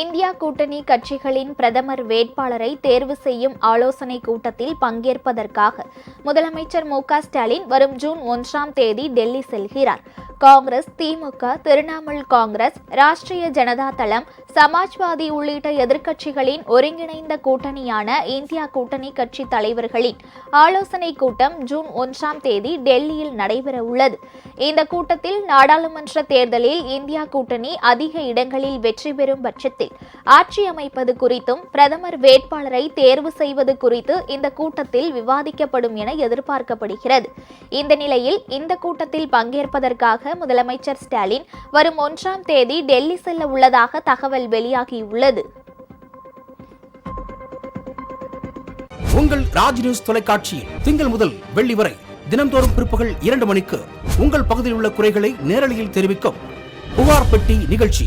India கூட்டணி கட்சிகளின் பிரதமர் வேட்பாளரை தேர்வு செய்யும் ஆலோசனை கூட்டத்தில் பங்கேற்பதற்காக முதலமைச்சர் மு ஸ்டாலின் வரும் ஜூன் ஒன்றாம் தேதி டெல்லி செல்கிறார். காங்கிரஸ் திமுக திரிணாமுல் காங்கிரஸ் ராஷ்டிரிய ஜனதா தளம் சமாஜ்வாதி உள்ளிட்ட எதிர்க்கட்சிகளின் ஒருங்கிணைந்த கூட்டணியான இந்தியா கூட்டணி கட்சி தலைவர்களின் ஆலோசனை கூட்டம் ஜூன் ஒன்றாம் தேதி டெல்லியில் நடைபெற உள்ளது. இந்த கூட்டத்தில் நாடாளுமன்ற தேர்தலில் இந்தியா கூட்டணி அதிக இடங்களில் வெற்றி பெறும் வரும் பட்சத்தில் ஆட்சி அமைப்பது குறித்தும் பிரதமர் வேட்பாளரை தேர்வு செய்வது குறித்து இந்த கூட்டத்தில் விவாதிக்கப்படும் என எதிர்பார்க்கப்படுகிறது. இந்த நிலையில் இந்த கூட்டத்தில் பங்கேற்பதற்காக முதலமைச்சர் ஸ்டாலின் வரும் ஒன்றாம் தேதி டெல்லி செல்ல உள்ளதாக தகவல் வெளியாகியுள்ளது. உங்கள் ராஜ் நியூஸ் தொலைக்காட்சியில் திங்கள் முதல் வெள்ளி வரை தினந்தோறும் பிற்பகல் இரண்டு மணிக்கு உங்கள் பகுதியில் உள்ள குறைகளை நேரலையில் தெரிவிக்கும் புகார் பெட்டி நிகழ்ச்சி.